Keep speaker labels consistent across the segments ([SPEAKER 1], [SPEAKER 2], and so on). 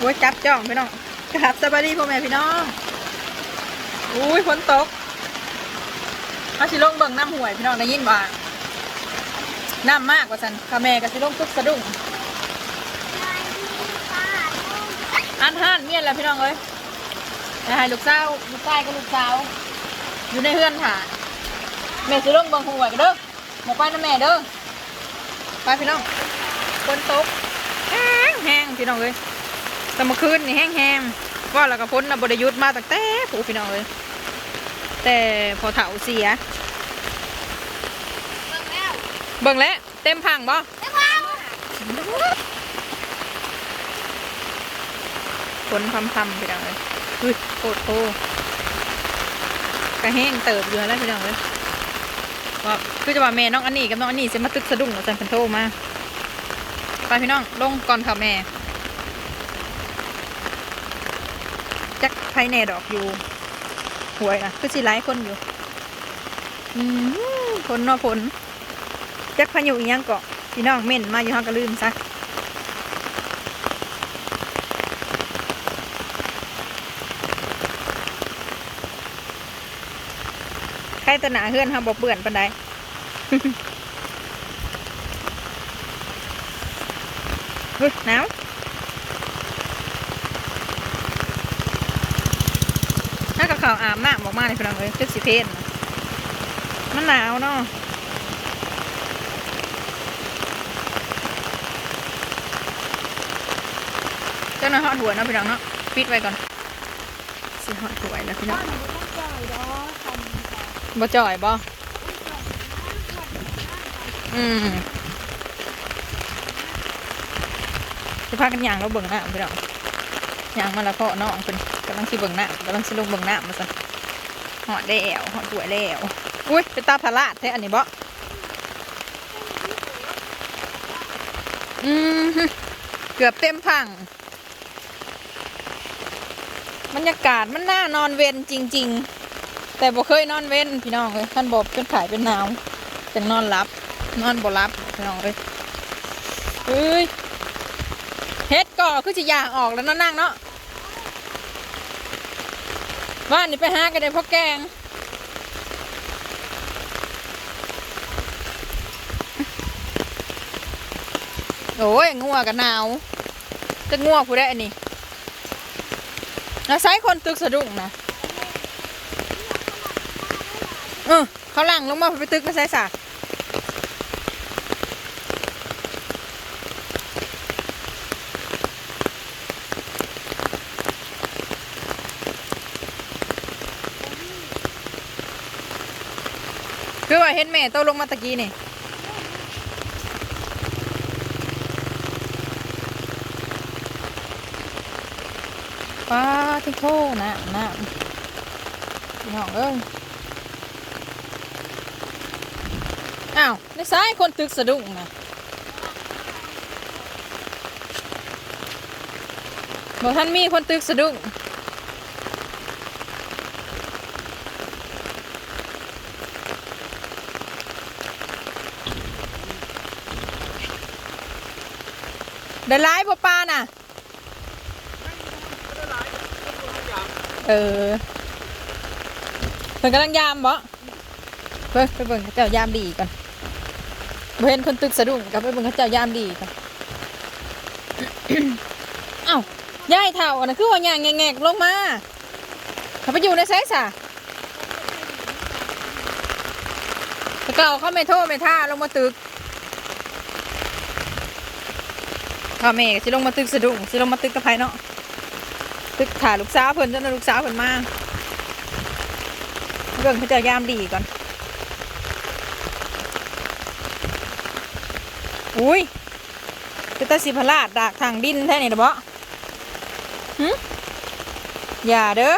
[SPEAKER 1] โอ้ยจับจ้องพี่น้องกราบสบายดีพ่อแม่พี่น้องอุ้ยฝนตกเอาสิลงเบิ่งน้ำห่วยพี่น้องได้ยินบ่าน้ำมากกว่าสันข้าแม่ก็สิลงตุ๊กสะดุ้งอันห้านเมียนแล้วพี่น้องเอ้ยจะให้ลูกสาวลูกชายกับลูกสาวอยู่ในเฮือนถ่าแม่สิลงเบิ่งห่วยกันเด้อหมอไปนะแม่เด้อไปพี่น้องฝนตกแห้งแห้งพี่น้องเอ้ย แต่เมื่อคืนนี่แห้งๆว่าแล้วก็พ้นนะบริยุทธ์มาตั้งแต่ผู้พี่น้องเลย แต่พอเถาเสีย เบิ่งแล้วเต็มพังบ่ฝนพำๆพี่น้องเลยเฮ้ยโคตรโคกระแห้งเติบอยู่แล้วพี่น้องเลยว่าคือจะว่าแม่น้องอันนี้กับน้องอันนี้จะมาตึกสะดุ้งกับจันพันโทมา ไปพี่น้องลงก่อนค่ะแม่ จัก ไผแน่ดอกอยู่หวยนะคือสิหลายคนอยู่ อืมผลเนอผลจักพายุอีหยังเกาะพี่น้องเม่นมาอยู่ห้องก็ลืมซะใครแตหนาเฮือนห้าบ่เปื่อนปันใดเฮ้ยหนาว ถ้ากับเขาวอาบน้ำออกมาในพี่น้องเอ้ยคือสิเพนมันหนาวเนาะเจ้าหน้าทอดหัวเนาะพี่น้องเนาะปิดไว้ก่อนสิหอดหัวแล้วพี่น้องบ่จ่อยบ่อืมจะพากันย่างเราเบิ่งหน้าพี่น้องยางมาแล้วพ่อน้องเป็น ลังสิเบิ่งหน้ากำลังสิลงเบิ่งหน้ามาซะหอดแล้วหอดสวยแล้วอุ้ยเป็นตาพลาดแท้อันนี้บ่อืมเกือบเต็มพังบรรยากาศมันน่านอนเวนจริง ๆ แต่บ่เคยนอนเว้นพี่น้องเลยท่านบอกจนขายเป็นหนาวจังนอนรับ นอนบ่รับพี่น้องเลยเอ้ยเฮ็ดก่อคือสิยางออกแล้วนาะนั่งเนาะ บ้านนี่ไปหากันได้พ่อแกงโอ้ยงัวกันหนาวจะงัวผู้ได้อันนี้แล้วใช้คนตึกสะดุ้งนะเออเขาหลังลงมาไปตึกมาใส่สาก อว่าเห็นแม่โตลงมาตะกี้นี่ป้าที่โทนะนะพี่น้องเอ้ยอ้าวในซ้ายคนตึกสะดุ้งนะบอกท่านมีคนตึกสะดุ้ง ได้ร้ายบ่ปลาน่ะ เออเพิ่นกำลังยามบ่เบิ่งไปเบิ่งเขาเจ้ายามดีก่อนบ่เห็นคนตึกสะดุ้งกับไปเบิ่งเขาเจ้ายามดีก่อนเอ้ายายเฒ่าอันนั้นคือว่าย่างแงกๆลงมาเขาไปอยู่ในไสซะแล้วก็เอาเขาไม่โทษไม่ท่าลงมาตึก พ่อแม่ก็สิลงมาตึกสะดุ้งสิลงมาตึกกับไผเนาะตึกถ่าลูกสาวเพิ่นจนลูกสาวเพิ่นมาเรื่องเขาจะยามดีก่อน อุ้ยเป็นตาสิพลาดดากทางดินแท้นี่เด้อบ่หึอย่าเด้อ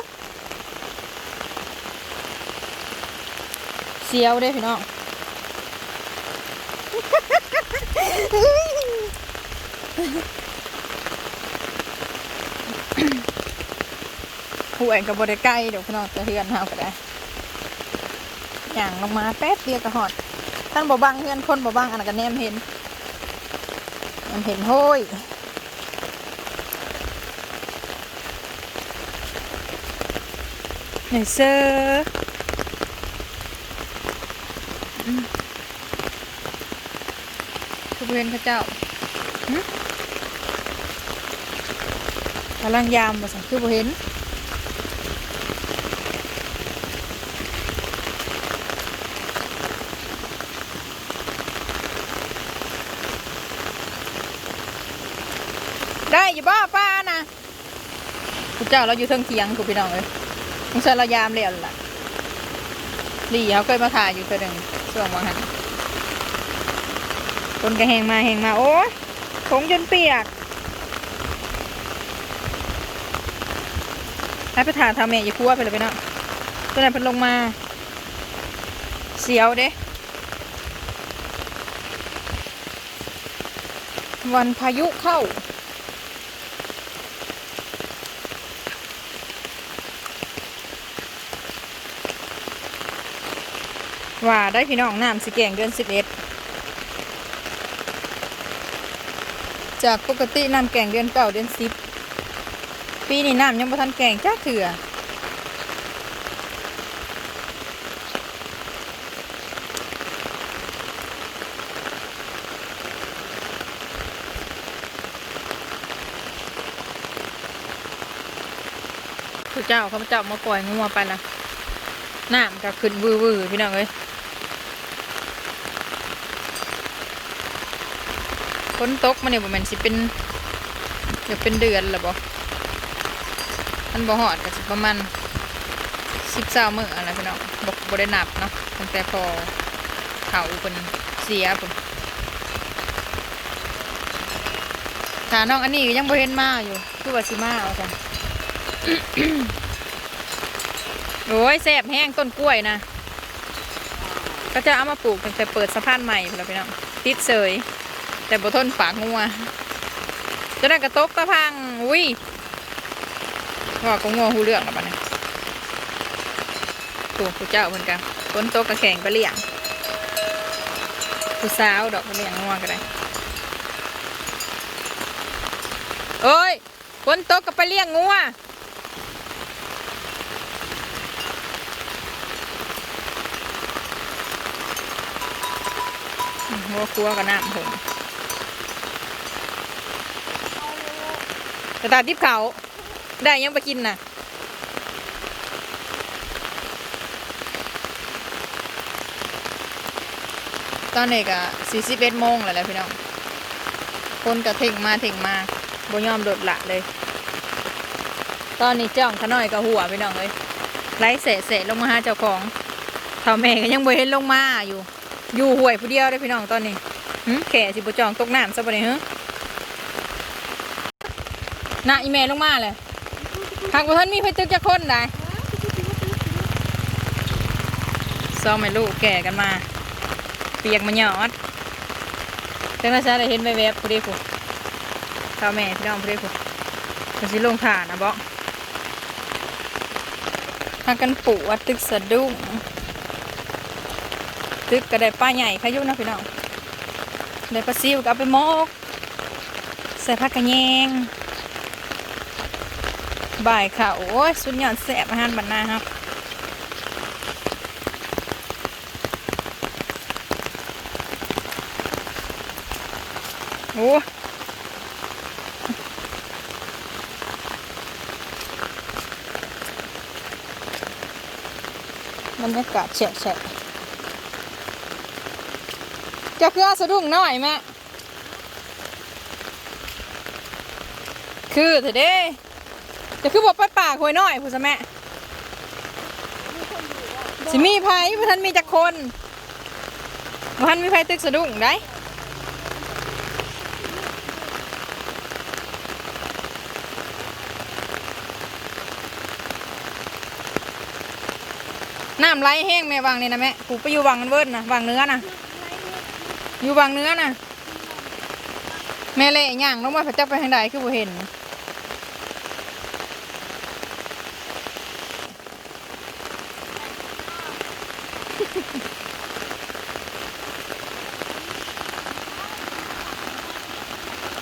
[SPEAKER 1] เสียวเด้อพี่น้อง หวยกับบริไกลเดี๋ยวพี่น้องจะเฮือนเฮาก็ได้อย่างลงมาแป๊บเดียวก็หอดทั้งบ่บังเฮือนคนบ่บังอันกันแนมเห็นแนมเห็นโห้ยไหนเซอร์คือเรียนพระเจ้า กำลังยามมาสังคือบ่เห็นได้อยู่บ้าป้านะคุณเจ้าเราอยู่เทิงเทียงคุณพี่น้องเลยมึงเชิญเรายามเรียนล่ะลี่เขาเคยมาถ่ายอยู่เคยหนึ่งช่วงวันหันคนก็แหงมาแหงมา โอ้ยผมจนเปียก ให้ไปถ่ายทำเมย์อย่าพัวไปเลยไปเนาะตัวไหนเพิ่นลงมา เสียวเด้วันพายุเข้า ว่าได้พี่น้องน้ำสิแกงเดือนสิบเอ็ดจากปกติน้ำแกงเดือนเก่าเดือนสิบ ปีนี้น้ำยังบ่ทันแกงจ้าเถื่อพระเจ้าเขาเจ้ามาปล่อยงัวไปละน้ำก็ขึ้นวือๆพี่น้องเอ้ยฝนตกมาเนี่ยบ่แม่นสิเป็นเดี๋ยวเป็นเดือนแล้วบ่ มันบ่ฮอดก็สิประมาณสิบเช้ามืออะไรพี่น้องบ่บ่ได้นับเนาะตั้งแต่พอเขาเพิ่นเสียพุ่นถ้าน้องอันนี้ยังบ่เห็นมาอยู่คือว่าสิมาเอาจ้ะโอ้ยแซ่บแห้งต้นกล้วยนะก็จะเอามาปลูกตั้งแต่เปิดสะพานใหม่พุ่นล่ะพี่น้องติดเสยแต่บ่ทนปากงัวจะได้กระตกตะพังอุ้ย ว่าก็งัวหูเรื่องแล้วปะเนี่ยตัวผู้เจ้าเหมือนกันฝนโตกระแข่งไปเลี้ยงผู้สาวดอกไปเลี้ยงงัวก็ได้เอ้ยฝนโตกก็ไปเลี้ยงงัวหัวคัวกับน้ำผมกระตาทิพเขา ได้ยังไปกินน่ะตอนนี้ก็สี่สิบเอ็ดโมงแล้วแหละพี่น้อง คนก็เท่งมาเท่งมาบ่ยอมโดดละเลย ตอนนี้จ้องขน้อยก็หัวพี่น้องเลยไล่เสะเสะลงมาหาเจ้าของเท่าแม่ก็ยังบ่เห็นลงมาอยู่ อยู่ห่วยผู้เดียวได้พี่น้องตอนนี้หึแข่สิบ่จองตกน้ำซะบ่เนี่ยฮะน่ะอีเมลลงมาเลย หากว่าท่านมีไฟตึกจะคนได้ซองไม่ลูกแก่กันมา เปียกมาหยอดจังนั้นจะได้เห็นใบแวบพอดีผู้ข้าวแม่พี่น้องพอดีผู้มันสิลงผ่านนะบอกทางกันปู่วัดตึกสะดุ้งตึกก็ได้ป้าใหญ่ขายุนะพี่น้องได้ปลาซิวก็เอาไปมกใส่ผักกระแยง บ่ายค่ะ โอ้ย สุดยอดแสบอาหารบรรณาครับโอ้บรรยากาศแฉะแฉะจะคือเอสะดุ้งหน่อยแม่คือเถอะเด้ จะคือบอกไปป่าหวยน้อยผู้สแม่สิมีไผบ่ทันมีจักคนบ่ทันมีไผตึกสะดุ้งได้น้ำไหลแห้งแม่วังนี่นะแม่ผูไปอยู่วังมันเวิร์ดนะวังเนื้อนะอยู่วังเนื้อนะแม่เละย่างลงมาพระเจ้าไปทางใดคือบ่เห็น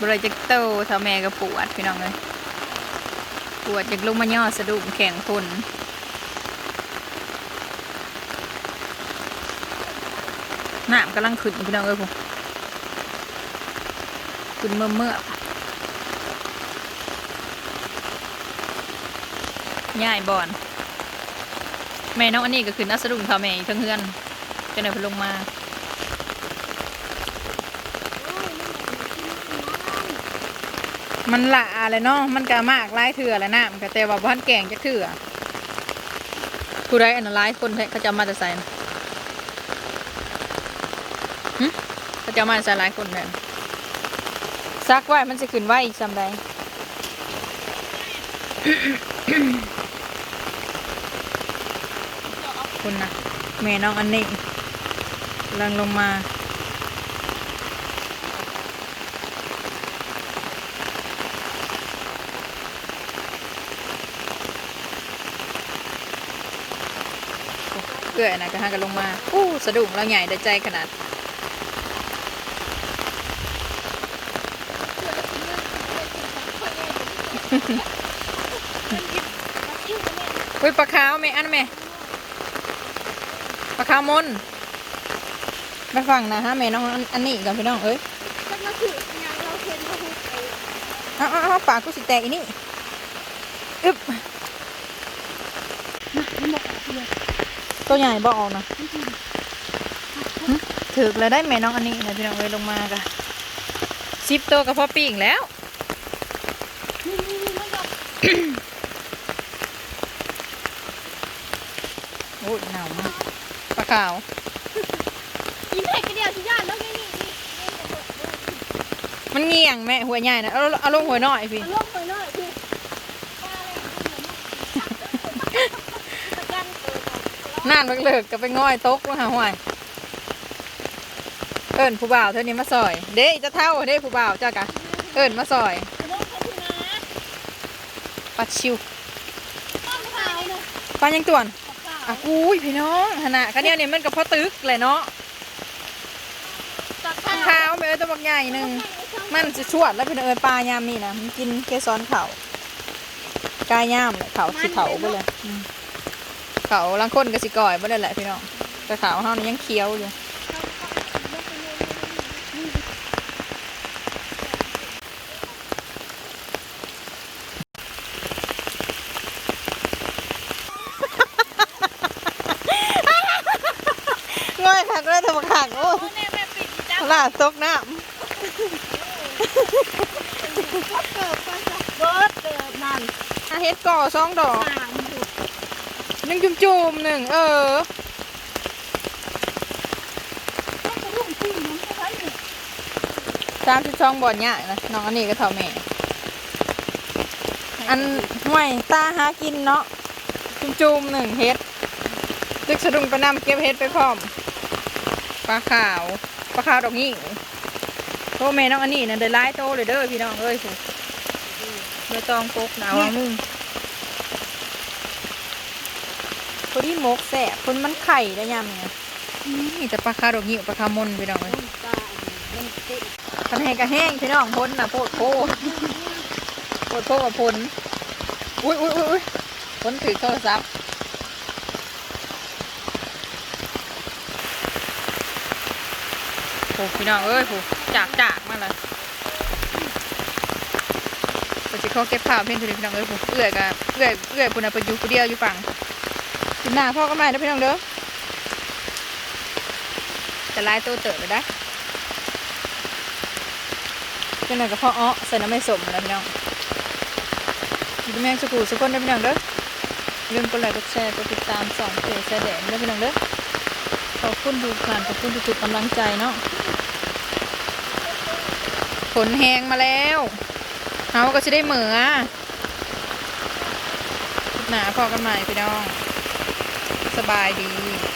[SPEAKER 1] บริจักโตสาวแม่กระปวดพี่น้องเลยปวดจากลูกมะย่อสะดุ้งแข็งคนน้ำกำลังขึ้นพี่น้องเลยผมขึ้นเมื่อเมื่อย่ายบอน แม่น้องอันนี้ก็ขึ้นอัสดุ้งท่อแม่ทั้งเฮือนจะไหนพลงมา มันละอะไรเนาะมันก็มากหลายเถื่อแล้วนะมันก็แต่ว่าบ้านแกงจะเถื่อผู้ใดอันนั้นหลายคนแท้เขาจะมาจะใส่นะหึเขาจะมาจะใส่หลายคนแท้ซักไว้มันจะขึ้นไว้อีกสำใดคุณนะแม่น้องอันนี้กำลังลงมา เกลื่อยนะก็หากันลงมาอู้สะดุ้งเราใหญ่ได้ใจขนาดเฮ้ยปลาขาวแม่อันแม่ปลาขาวมนไปฟังนะฮะแม่น้องอันนี้กับพี่น้องเอ้ยเอาเอาเอาปากกูสิแตกอีนี่อึ๊บ ตัวใหญ่บ่ออกนะหึถึกแล้วได้แม่น้องอันนี้นะพี่น้องเอ้ยลงมากะสิบตัวกับพ่อปีกแล้วโอ้ยหนาวมากปลาขาว
[SPEAKER 2] ยิ้มให้กันเดียวสิย่านแล้วไงนี่นี่
[SPEAKER 1] มันเงี่ยงแม่หัวใหญ่นะเอาเอาลงหัวหน่อยพี่
[SPEAKER 2] ลงไปหน่อยพี่ประกันเปิด
[SPEAKER 1] น่านมันเลิกก็ไปง่อยตกลงหาห่วยเอิญผู้บ่าวเท่านี้มาซอย เด้จะเท่าเด้ผู้บ่าวเจ้ากะเอิญมาซอย
[SPEAKER 2] ปทีนะ
[SPEAKER 1] ปลาชิวปลายังต่วน
[SPEAKER 2] ขาว
[SPEAKER 1] อะกุยพี่น้องขนาดกันเดียวนี่มันกับพ่อตึกเลยเนาะข้า
[SPEAKER 2] ขาว
[SPEAKER 1] วไม่เอ้ตัวบักใหญ่หนึ่งมันจะชวดแล้วพี่น้องเอิญปลายามนี่นะมันกินเกสรเขากายย่ามเลยเขาสิเขาไปเลย เขาลังคนกับสิก่อยไปเลยแหละพี่น้องแต่เขาเฮานี่ยังเคี้ยวอยู่ง่อยคักเลยทำขังโอ้
[SPEAKER 2] แม่แม่ปิดจ้า
[SPEAKER 1] ลาดตกน้
[SPEAKER 2] เกิดไปจ้ะเบิดเกิดนั่น
[SPEAKER 1] เฮ็ดก่อสองดอก หนึ่งจุ่มจุ่มๆหนึ่งเออ
[SPEAKER 2] ต้องไปรุ่งที่มันก็ไว้เนี่ย
[SPEAKER 1] สามสิบสองบอลเนี่ยนะน้องอันนี้ก็เท่าแม่อันห่วยตาหากินเนาะจุ่มจุ่มๆหนึ่งเฮ็ดตึกสะดุ้งไปนำเก็บเฮ็ดไปพร้อมปลาขาวปลาขาวดอกนี้โตแม่น้องอันนี้นะเดินไล่โตเลยเด้อพี่น้องเอ้ยสิใบตองปกหนาวามึง พอ ดีหมกแสบคนมันไข่ได้ยำไงนี่แต่ปลาคาดอกหิวปลาคามนพี่น้องเลย
[SPEAKER 2] ตามัน
[SPEAKER 1] แห้งกระแห้งพี่น้องพ้นนะโพดโพโพดโพกับพ้นอุ้ยอุ้ยอุ้ยพ้นถือโทรศัพท์โอ้พี่น้องเอ้ยโหจากจากมาเลยปจิเขาเก็บผ้าเพี้ยนเรศพี่น้องเอ้ยโหเอื้อยกับเอื้อยเอื้อยปุ่นน่ะไปอยู่ผู้เดียวอยู่ฝั่ง กินหน้าพ่อก็มาเด้พี่น้องเด้อจะไล่ตัวเติบเลยได้จังหน่อยกับพ่ออ้อใส่น้ำไม่สมนะพี่น้องอยู่ที่แมงสกูสุกคนเด้พี่น้องเด้อลืมกดไลค์กดแชร์กดติดตามสองเพจแสดงเด้พี่น้องเด้อขอบคุณทุกท่านขอบคุณทุกๆกำลังใจเนาะฝนแหงมาแล้วเอาก็จะได้เหมือหนาพอกันใหม่พี่น้อง สบายดี